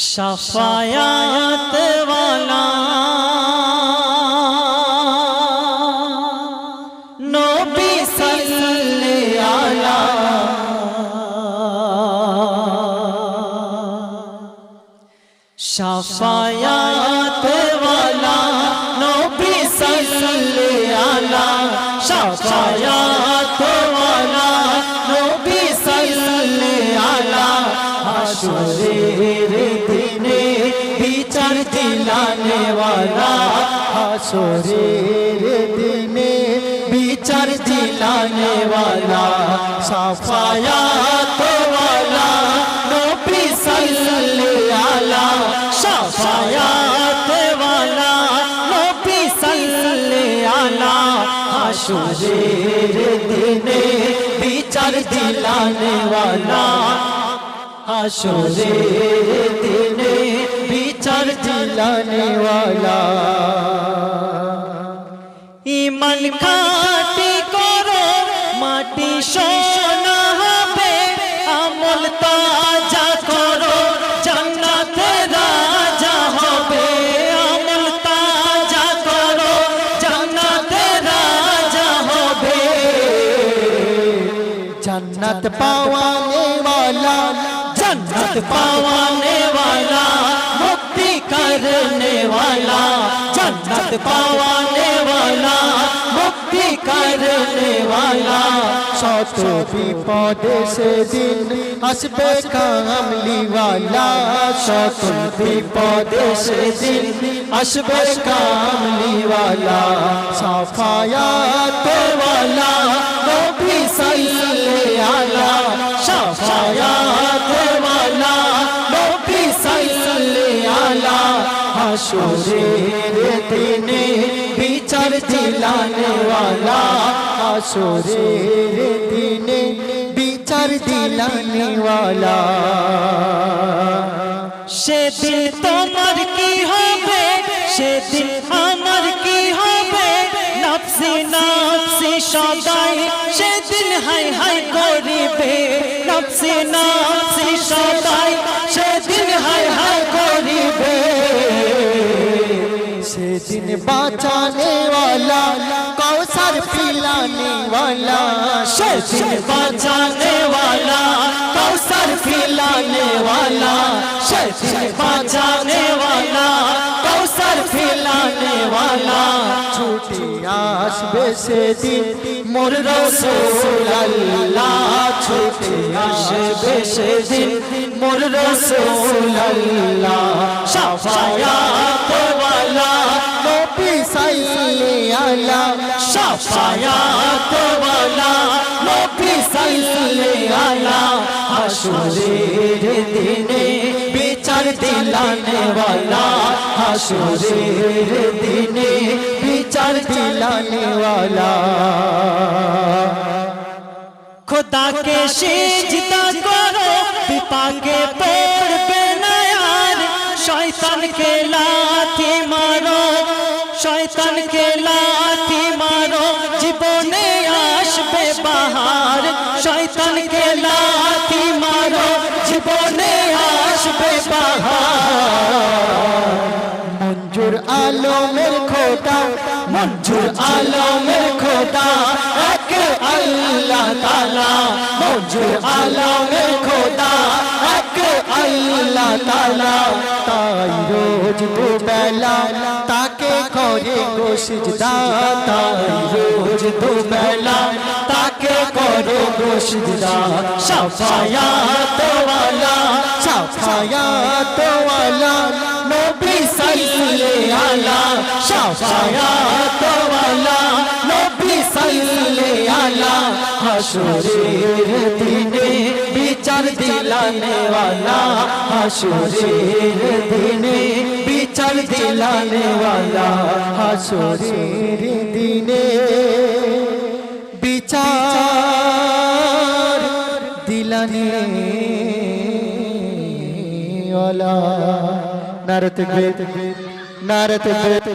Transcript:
شفاعت والا نبی صلی علی شفاعت والا نبی صلی علی شفاعت والا نبی صلی علی حشر জানে হাসরের দিনে বিচার জিলানে সাফায়া তোলা নবী সাল্লাল্লাহ সাফায়া তোলা নবী সাল্লাল্লাহ হাসরের দিনে বিচার জিলানে হাসরের দিনে বিচার দিলানে वाला ইমান খাটি করো মাটি সোনা হবে আমল তাজা করো জান্নাতে রাজা হবে আমল তাজা করো জান্নাতে রাজা হবে जन्नत पावाने वाला जन्नत पावाने मत पावाने वाला मुक्ति करने वाला शत विपदे से दिन हसबे कामली वाला शत विपदे से दिन हसबे कामली वाला सफायात वाला नबी सल्लल्लाहु अलैहि वसल्लम सफायात হাসুরের দিনে বিচার দিলানেওয়ালা হাসুরের দিনে বিচার দিলানেওয়ালা। সেদিন তোমার কি হবে? সেদিন আমার কি হবে? নফসে নফসে সদাই। সেদিন হাই হাই করিবে। নফসে নফসে সদাই। সেদিন বাঁচানে वाला कौसर पिलाने वाला সেদিন বাঁচানে वाला कौसर पिलाने वाला সেদিন বাঁচানে वाला कौसर पिलाने वाला ছুটি আসবে সেদিন মোর রসুল আল্লাহ ছুটি আসবে সেদিন মোর রসুল আল্লাহ শাফায়াত वाला নবী সাল্লাল্লাহু আলা শাফায়াত वाला নবী সাল্লাল্লাহু আলা হাসুরের দিনে বিচার দিলানে वाला হাসুরের দিনে বিচার দিলানে वाला खुदा के सिजदा करो আলমের খোদা, মঞ্জুর আলমের খোদা, এক আল্লাহ তালা মঞ্জুর আলমের খোদা, এক আল্লাহ তালা তাই রোজ দুবেলা তাকে করে গো সিজদা, তাই রোজ দুবেলা তাকে করে গো সিজদা। সাফায়াত ওয়ালা সাফায়াত ওয়ালা। সাল্লে আলা শাফায়াত ওয়ালা, নবী সাল্লে আলা হাশরের দিনে বিচার দিলানে ওয়ালা হাশরের দিনে বিচার দিলানে ওয়ালা হাশরের দিনে বিচার দিলানে वाला নারত নারত